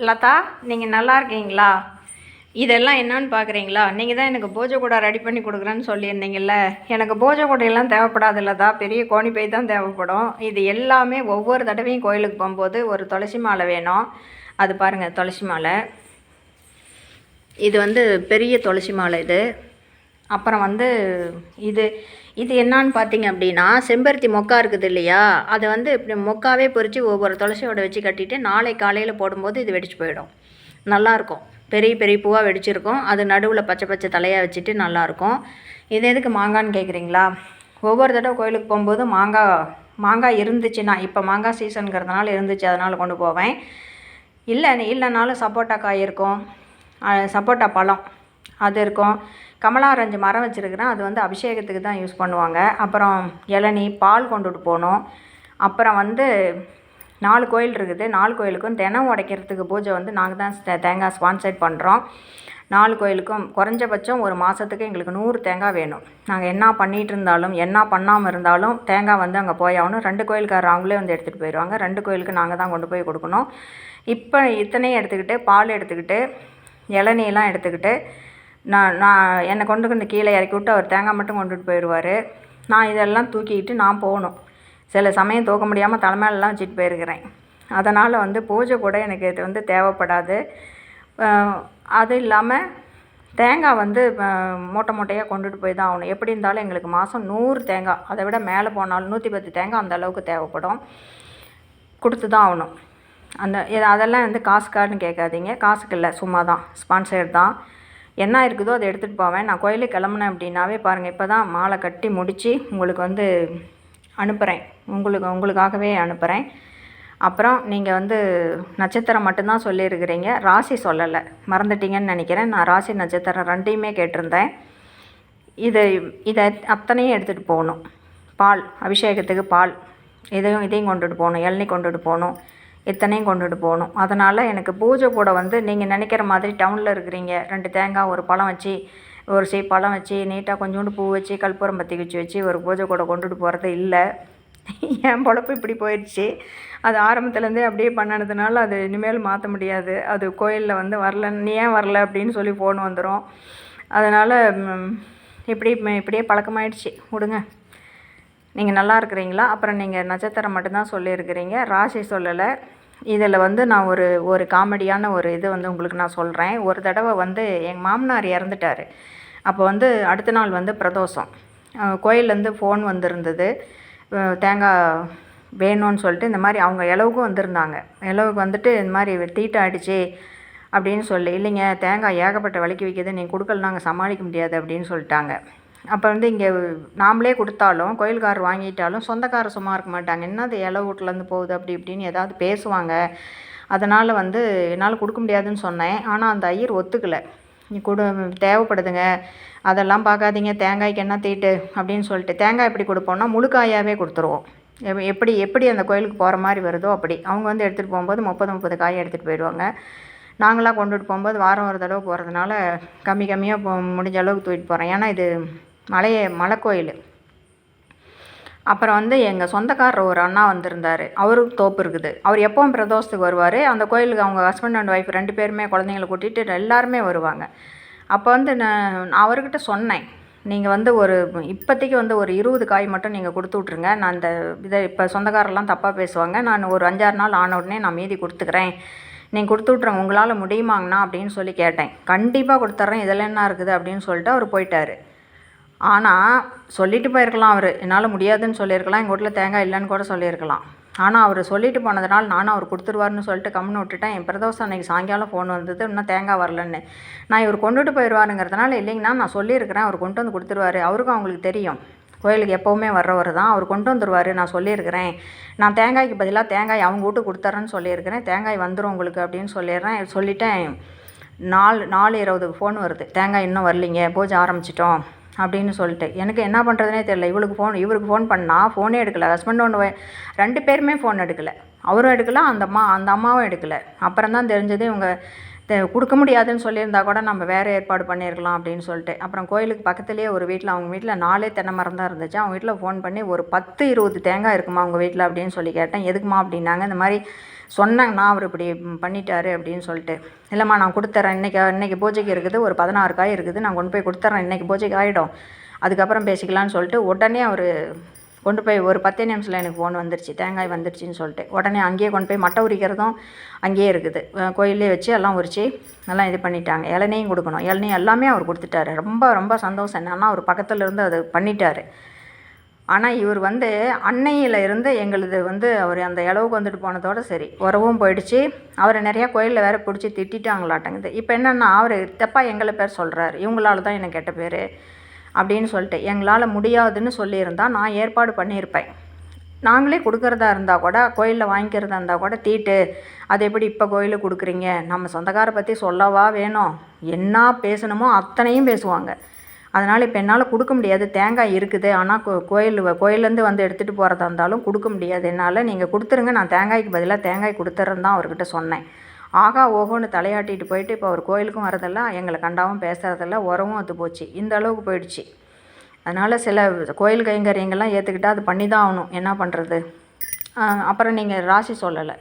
லதா நீங்கள் நல்லா இருக்கீங்களா? இதெல்லாம் என்னன்னு பார்க்குறீங்களா நீங்கள் தான் எனக்கு பூஜை கூட ரெடி பண்ணி கொடுக்குறேன்னு சொல்லியிருந்தீங்கல்ல. எனக்கு பூஜை கூடையெல்லாம் தேவைப்படாது லதா. பெரிய கோணி பை தான் தேவைப்படும். இது எல்லாமே ஒவ்வொரு தடவையும் கோயிலுக்கு போகும்போது ஒரு துளசி மாலை வேணும். அது பாருங்கள் துளசி மாலை. இது வந்து பெரிய துளசி மாலை இது. அப்புறம் வந்து இது இது என்னான்னு பார்த்தீங்க அப்படின்னா செம்பருத்தி மொக்கா இருக்குது இல்லையா? அதை வந்து இப்படி மொக்காவே பொறிச்சு ஒவ்வொரு துளசியோட வச்சு கட்டிட்டு நாளை காலையில் போடும்போது இது வெடிச்சு போயிடும். நல்லாயிருக்கும் பெரிய பெரிய பூவாக வெடிச்சிருக்கும். அது நடுவில் பச்சை பச்சை தலையாக வச்சுட்டு நல்லாயிருக்கும் இது எதுக்கு மாங்கான்னு கேட்குறீங்களா ஒவ்வொரு தடவை கோயிலுக்கு போகும்போது மாங்காய் மாங்காய் இருந்துச்சுன்னா இப்போ மாங்காய் சீசனுங்கிறதுனால இருந்துச்சு அதனால் கொண்டு போவேன். இல்லை இல்லைனாலும் சப்போட்டா காய் இருக்கும். சப்போட்டா பழம். அது இருக்கும். கமலாரஞ்சு மரம் வச்சுருக்கிறேன். அது வந்து அபிஷேகத்துக்கு தான் யூஸ் பண்ணுவாங்க. அப்புறம் இளநீ பால் கொண்டுட்டு போகணும். அப்புறம் வந்து நாலு கோயில் இருக்குது. நாலு கோயிலுக்கும் தினம் உடைக்கிறதுக்கு பூஜை வந்து நாங்கள் தான் தேங்காய் ஸ்பான்சர் பண்ணுறோம் நாலு கோயிலுக்கும் குறைஞ்சபட்சம் ஒரு மாதத்துக்கு எங்களுக்கு நூறு தேங்காய் வேணும். நாங்கள் என்ன பண்ணிகிட்டு இருந்தாலும் என்ன பண்ணாமல் இருந்தாலும் தேங்காய் வந்து அங்கே போயாகணும் ரெண்டு கோயிலுக்காரர் அவங்களே வந்து எடுத்துகிட்டு போயிடுவாங்க ரெண்டு கோயிலுக்கு நாங்கள் தான் கொண்டு போய் கொடுக்கணும். இப்போ இத்தனையும் எடுத்துக்கிட்டு பால் எடுத்துக்கிட்டு இளநீலாம் எடுத்துக்கிட்டு நான் நான் என்னை கொண்டு கொண்டு கீழே இறக்கி விட்டு அவர் தேங்காய் மட்டும் கொண்டுட்டு போயிடுவார். நான் இதெல்லாம் தூக்கிக்கிட்டு நான் போகணும். சில சமயம் தூக்க முடியாமல் தலைமையிலலாம் வச்சுட்டு போயிருக்கிறேன். அதனால் வந்து பூஜை கூட எனக்கு இது வந்து தேவைப்படாது. அது இல்லாமல் தேங்காய் வந்து மூட்டை மூட்டையாக கொண்டுட்டு போய் தான் ஆகணும். எப்படி இருந்தாலும் எங்களுக்கு மாதம் நூறு தேங்காய் அதை விட மேலே போனாலும் நூற்றி பத்து தேங்காய் அந்த அளவுக்கு தேவைப்படும். கொடுத்து தான் ஆகணும். அந்த இது அதெல்லாம் வந்து காசுக்கான்னு கேட்காதீங்க. காசுக்கு இல்லை சும்மா தான் ஸ்பான்சர் தான். என்ன இருக்குதோ அதை எடுத்துகிட்டு போவேன். நான் கோயிலுக்கு கிளம்புனேன் அப்படின்னாவே பாருங்கள் இப்போ தான் மாலை கட்டி முடித்து உங்களுக்கு வந்து அனுப்புகிறேன் உங்களுக்கு உங்களுக்காகவே அனுப்புகிறேன் அப்புறம் நீங்கள் வந்து நட்சத்திரம் மட்டும்தான் சொல்லியிருக்கிறீங்க. ராசி சொல்லலை. மறந்துட்டீங்கன்னு நினைக்கிறேன். நான் ராசி நட்சத்திரம் ரெண்டையுமே கேட்டிருந்தேன். இது இதை அத்தனையும் எடுத்துகிட்டு போகணும். பால் அபிஷேகத்துக்கு பால். இதையும் இதையும் கொண்டுட்டு போகணும். இளநீ கொண்டுட்டு போகணும். இத்தனையும் கொண்டுட்டு போகணும். அதனால் எனக்கு பூஜை கூட வந்து நீங்கள் நினைக்கிற மாதிரி டவுனில் இருக்கிறீங்க. ரெண்டு தேங்காய் ஒரு பழம் வச்சு ஒரு சீ பழம் வச்சு நீட்டாக கொஞ்சோண்டு பூ வச்சு கற்பூரம் பற்றி வச்சு வச்சு ஒரு பூஜை கூட கொண்டுட்டு போகிறது இல்லை. என் பொழப்பு இப்படி போயிடுச்சு. அது ஆரம்பத்துலேருந்தே அப்படியே பண்ணனதுனால அது இனிமேல் மாற்ற முடியாது. அது கோயிலில் வந்து வரல நீ ஏன் வரல அப்படின்னு சொல்லி ஃபோன் வந்துடும் அதனால் இப்படி இப்படியே பழக்கமாயிடுச்சு. விடுங்க. நீங்கள் நல்லா இருக்கிறீங்களா? அப்புறம் நீங்கள் நட்சத்திரம் மட்டும்தான் சொல்லியிருக்கிறீங்க. ராசி சொல்லலை. இதில் வந்து நான் ஒரு ஒரு காமெடியான ஒரு இது வந்து உங்களுக்கு நான் சொல்கிறேன். ஒரு தடவை வந்து எங்கள் மாமனார் இறந்துட்டார். அப்போ வந்து அடுத்த நாள் வந்து பிரதோஷம். கோயிலேருந்து கோயில்லேருந்து ஃபோன் வந்திருந்தது. தேங்காய் வேணும்னு சொல்லிட்டு இந்த மாதிரி அவங்க இளவுக்கும் வந்திருந்தாங்க. இளவுக்கு வந்துட்டு இந்த மாதிரி தீட்டை ஆயிடுச்சு அப்படின்னு சொல்லி இல்லைங்க தேங்காய் ஏகப்பட்ட விலைக்கு விற்கிது நீங்கள் கொடுக்கல நாங்கள் சமாளிக்க முடியாது அப்படின்னு சொல்லிட்டாங்க. அப்போ வந்து இங்கே நாமளே கொடுத்தாலும் கோயில்காரர் வாங்கிட்டாலும் சொந்தக்காரர் சும்மா இருக்க மாட்டாங்க. என்ன அது இலை வீட்லேருந்து போகுது அப்படி இப்படின்னு ஏதாவது பேசுவாங்க. அதனால் வந்து என்னால் கொடுக்க முடியாதுன்னு சொன்னேன். ஆனால் அந்த ஐயர் ஒத்துக்கலை. நீ கொடு தேவைப்படுதுங்க. அதெல்லாம் பார்க்காதீங்க. தேங்காய்க்கு என்ன தீட்டு அப்படின்னு சொல்லிட்டு. தேங்காய் எப்படி கொடுப்போம்னா முழுக்காயாகவே கொடுத்துருவோம். எப்படி எப்படி அந்த கோயிலுக்கு போகிற மாதிரி வருதோ அப்படி. அவங்க வந்து எடுத்துகிட்டு போகும்போது முப்பது முப்பது காய் எடுத்துகிட்டு போயிடுவாங்க. நாங்களாம் கொண்டுட்டு போகும்போது வாரம் ஒரு தடவை போகிறதுனால கம்மி கம்மியாக போ முடிஞ்ச அளவுக்கு தூக்கிட்டு போகிறேன் ஏன்னா இது மலைய மலை கோயில் அப்புறம் வந்து எங்கள் சொந்தக்காரர் ஒரு அண்ணா வந்திருந்தார். அவருக்கு தோப்பு இருக்குது. அவர் எப்பவும் பிரதோஷத்துக்கு வருவார். அந்த கோயிலுக்கு அவங்க ஹஸ்பண்ட் அண்ட் ஒய்ஃப் ரெண்டு பேருமே குழந்தைங்கள கூட்டிகிட்டு எல்லாருமே வருவாங்க. அப்போ வந்து நான் நான் அவர்கிட்ட சொன்னேன். நீங்கள் வந்து ஒரு இப்போதைக்கு வந்து ஒரு இருபது காய் மட்டும் நீங்கள் கொடுத்து விட்ருங்க நான் அந்த இதை இப்போ சொந்தக்காரெல்லாம் தப்பாக பேசுவாங்க. நான் ஒரு அஞ்சாறு நாள் ஆன உடனே நான் மீதி கொடுத்துக்கிறேன். நீங்கள் கொடுத்து விட்ருங்க உங்களால் முடியுமாங்கண்ணா அப்படின்னு சொல்லி கேட்டேன். கண்டிப்பாக கொடுத்துட்றேன் இதில் என்ன இருக்குது அப்படின்னு சொல்லிட்டு அவர் போயிட்டார். ஆனால் சொல்லிட்டு போயிருக்கலாம் அவர். என்னால் முடியாதுன்னு சொல்லியிருக்கலாம் எங்கள் வீட்டில் தேங்காய் இல்லைன்னு கூட சொல்லியிருக்கலாம். ஆனால் அவர் சொல்லிட்டு போனதுனால நானும் அவர் கொடுத்துருவாருன்னு சொல்லிட்டு கம்முன்னு விட்டுட்டேன். என் பிரதோஷம் அன்றைக்கி சாயங்காலம் ஃபோன் வந்தது இன்னும் தேங்காய் வரலன்னு. நான் இவர் கொண்டுட்டு போயிடுவாருங்கிறதுனால இல்லைங்கண்ணா நான் சொல்லியிருக்கிறேன். அவர் கொண்டு வந்து கொடுத்துருவாரு. அவருக்கும் அவங்களுக்கு தெரியும். கோயிலுக்கு எப்போவுமே வர்றவர் தான். அவர் கொண்டு வந்துடுவார் நான் சொல்லியிருக்கிறேன். நான் தேங்காய்க்கு பதிலாக தேங்காய் அவங்க வீட்டுக்கு கொடுத்துட்றேன்னு சொல்லியிருக்கிறேன். தேங்காய் வந்துடும் உங்களுக்கு அப்படின்னு சொல்லிடுறேன். சொல்லிட்டேன். நாலு நாலு இருபதுக்கு ஃபோன் வருது. தேங்காய் இன்னும் வரலிங்க. பூஜை ஆரம்பிச்சிட்டோம். அப்படின்னு சொல்லிட்டு. எனக்கு என்ன பண்ணுறதுனே தெரியல. இவளுக்கு ஃபோன் இவருக்கு ஃபோன் பண்ணால் ஃபோனே எடுக்கலை. ஹஸ்பண்ட் ஒன்று ரெண்டு பேருமே ஃபோன் எடுக்கலை. அவரும் எடுக்கலை அந்த அம்மா அந்த அம்மாவும் எடுக்கலை. அப்புறம் தான் தெரிஞ்சது இவங்க கொடுக்க முடியாதுன்னு சொல்லியிருந்தா கூட நம்ம வேறு ஏற்பாடு பண்ணியிருக்கலாம் அப்படின்னு சொல்லிட்டு. அப்புறம் கோயிலுக்கு பக்கத்துலேயே ஒரு வீட்டில் அவங்க வீட்டில் நாலே தென்னை மரம் தான் இருந்துச்சு. அவங்க வீட்டில் ஃபோன் பண்ணி ஒரு பத்து இருபது தேங்காய் இருக்குமா அவங்க வீட்டில் அப்படின்னு சொல்லி கேட்டேன். எதுக்குமா அப்படின்னாங்க. இந்த மாதிரி சொன்னாங்கண்ணா அவர் இப்படி பண்ணிட்டாரு அப்படின்னு சொல்லிட்டு. இல்லைம்மா நான் கொடுத்துட்றேன் இன்றைக்கி இன்றைக்கி பூஜைக்கு இருக்குது. ஒரு பதினாறு காய் இருக்குது. நான் கொண்டு போய் கொடுத்துட்றேன் இன்றைக்கி பூஜைக்கு ஆகிடும் அதுக்கப்புறம் பேசிக்கலான்னு சொல்லிட்டு உடனே அவர் கொண்டு போய் ஒரு பத்தே நிமிஷத்தில் எனக்கு ஃபோன் வந்துருச்சு. தேங்காய் வந்துருச்சுன்னு சொல்லிட்டு. உடனே அங்கேயே கொண்டு போய் மட்டை உரிக்கிறதும் அங்கேயே இருக்குது. கோயிலே வச்சு எல்லாம் உரித்து எல்லாம் இது பண்ணிட்டாங்க. இளநியும் கொடுக்கணும். இளநீ எல்லாமே அவர் கொடுத்துட்டாரு. ரொம்ப ரொம்ப சந்தோஷம். என்னன்னா அவர் பக்கத்தில் இருந்து அது பண்ணிட்டாரு. ஆனால் இவர் வந்து அன்னையில் இருந்து எங்களுது வந்து அவர் அந்த இளவுக்கு வந்துட்டு போனதோட சரி. உறவும் போயிடுச்சு. அவரை நிறையா கோயிலில் வேறு பிடிச்சி திட்டாங்களாட்டங்குது இப்போ என்னென்னா அவர் தப்பாக எங்களை பேர் சொல்கிறாரு இவங்களால தான் எனக்கு கெட்ட பேர். அப்படின்னு சொல்லிட்டு எங்களால் முடியாதுன்னு சொல்லியிருந்தால் நான் ஏற்பாடு பண்ணியிருப்பேன். நாங்களே கொடுக்குறதா இருந்தால் கூட கோயிலில் வாங்கிக்கிறதா இருந்தால் கூட தீட்டு அது எப்படி இப்போ கோயிலுக்கு கொடுக்குறீங்க? நம்ம சொந்தக்காரை பற்றி சொல்லவா வேணும்? என்ன பேசணுமோ அத்தனையும் பேசுவாங்க. அதனால் இப்போ என்னால் கொடுக்க முடியாது. தேங்காய் இருக்குது. ஆனால் கோ கோயில் கோயிலேருந்து வந்து எடுத்துகிட்டு போகிறதா இருந்தாலும் கொடுக்க முடியாது. என்னால் நீங்கள் கொடுத்துருங்க. நான் தேங்காய்க்கு பதிலாக தேங்காய் கொடுத்துட்றேன்னு தான் அவர்கிட்ட சொன்னேன். ஆகா ஓஹோன்னு தலையாட்டிட்டு போயிட்டு இப்போ அவர் கோயிலுக்கும் வரதில்ல எங்களை கண்டாவும் பேசுறதில்ல உரமும் அது போச்சு. இந்த அளவுக்கு போயிடுச்சு. அதனால் சில கோயில் கைங்கரியங்கள்லாம் ஏற்றுக்கிட்டால் அது பண்ணி தான் ஆகணும். என்ன பண்ணுறது அப்புறம் நீங்கள் ராசி சொல்லலை.